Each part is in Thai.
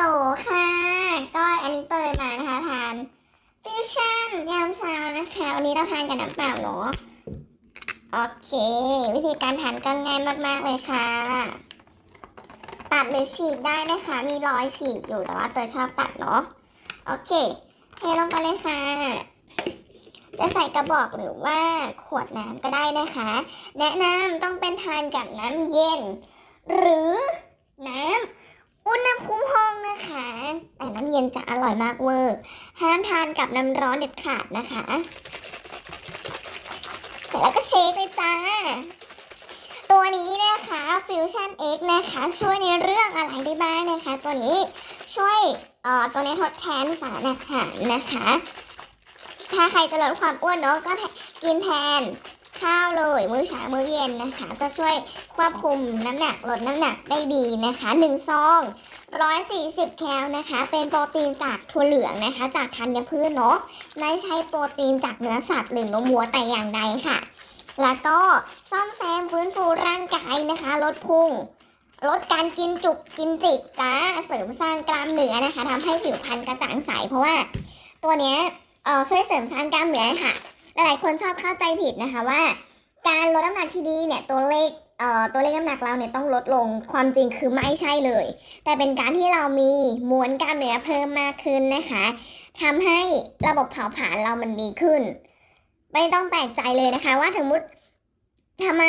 โหลค่ะ ก็อันนี้เตยมานะคะทานฟิวชั่นยามเช้านะคะวันนี้เราทานกับน้ำเปล่าเนาะโอเค วิธีการทานก็ง่ายมากๆเลยค่ะ ตัดหรือฉีกได้นะคะ มีรอยฉีกอยู่แต่ว่าเตยชอบตัดเนาะโอเคเทลงไปเลยค่ะจะใส่กระบอกหรือว่าขวดน้ำก็ได้นะคะ แนะนำต้องเป็นทานกับน้ำเย็น หรือน้ำอุณหภูมิห นะคะ แต่น้ำเย็นจะอร่อยมากเวอร์ ห้ามทานกับน้ำร้อนเด็ดขาดนะคะเสร็จแล้วก็เชคเลยจ้า ตัวนี้นะคะ Fusion X นะคะ ช่วยในเรื่องอะไรได้บ้างนะคะ ตัวนี้ช่วยเอ่อตัวนี้ทดแทนสารอาหารนะคะ ถ้าใครจะลดความอ้วนเนาะก็กินแทน ข้าวเลยมื้อเช้ามื้อเย็นนะคะ จะช่วยควบคุมน้ำหนักลดน้ำหนักได้ดีนะคะ1ซอง140 แคลนะคะ เป็นโปรตีนจากถั่วเหลืองนะคะ จากธัญพืชเนาะไม่ใช่โปรตีนจากเนื้อสัตว์หรือนมวัวแต่อย่างใดค่ะ แล้วก็ซ่อมแซมฟื้นฟูร่างกายนะคะ ลดพุงลดการกินจุกกินจิกจ้าเสริมสร้างกล้ามเนื้อนะคะทำให้ผิวพรรณกระจ่างใสเพราะว่า ตัวเนี้ยเออช่วยเสริมสร้างกล้ามเนื้อค่ะ หลายๆคนชอบเข้าใจผิดนะคะว่า การลดน้ำหนักที่ดีเนี่ยตัวเลขเอ่อตัวเลขน้ำหนักเราเนี่ยต้องลดลงความจริงคือไม่ใช่เลย แต่เป็นการที่เรามีมวลกล้ามเนื้อเพิ่มมากขึ้นนะคะทำให้ระบบเผาผลาญเรามันดีขึ้น ไม่ต้องแปลกใจเลยนะคะ ว่าสมมติทำไม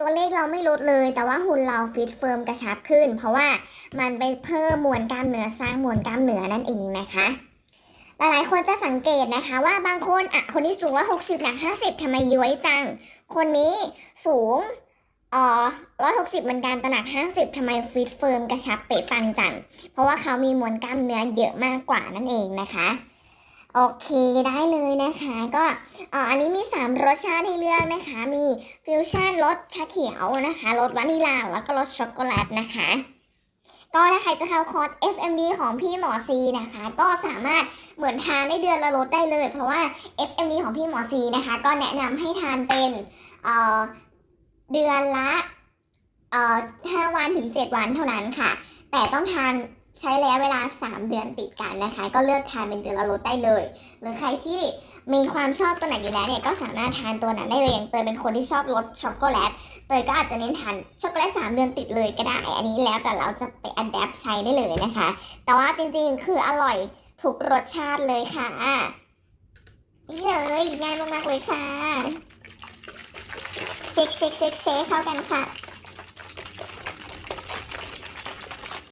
ตัวเลขเราไม่ลดเลย แต่ว่าหุ่นเราฟิตเฟิร์มกระชับขึ้น เพราะว่ามันไปเพิ่มมวลกล้ามเนื้อสร้างมวลกล้ามเนื้อนั่นเองนะคะ หลายๆคนจะสังเกตนะคะว่าบางคนอะคนที่สูงว่า60หนัก50ทำไมย้วยจัง คนนี้สูงเอ่อ160เหมือนกันตหนัก50ทำไมฟิตเฟิร์มกระชับเป๊ะปังจัง เพราะว่าเขามีมวลกล้ามเนื้อเยอะมากกว่านั่นเองนะคะโอเคได้เลยนะคะ ก็อ่ออันนี้มี 3 รสชาติให้เลือกนะคะ มีฟิวชั่นรสชาเขียวนะคะรสวานิลาแล้วก็รสช็อกโกแลตนะคะ ก็ถ้าใครจะเข้าคอร์ส FMD ของพี่หมอซีนะคะ ก็สามารถเหมือนทานได้เดือนละลดได้เลย เพราะว่า FMD ของพี่หมอซีนะคะ ก็แนะนำให้ทานเป็นเเดือนละเอ่อ5วันถึง7วันเท่านั้นค่ะ แต่ต้องทาน ใช้ระยะเวลา 3 เดือนติดกันนะคะ ก็เลือกทานเป็นเดือนละลดได้เลย หรือใครที่มีความชอบตัวไหนอยู่แล้วเนี่ยก็สามารถทานตัวนั้นได้เลยอย่างเตยเป็นคนที่ชอบรสช็อกโกแลตเตยก็อาจจะเน้นทานช็อกโกแลตสามเดือนติดเลยก็ได้ อันนี้แล้วแต่เราจะไปอัดแอปใช้ได้เลยนะคะ แต่ว่าจริงๆคืออร่อยทุกรสชาติเลยค่ะนี่เลยง่ายมากๆเลยค่ะเช็คเช็คเช็คเช็คเข้ากันค่ะ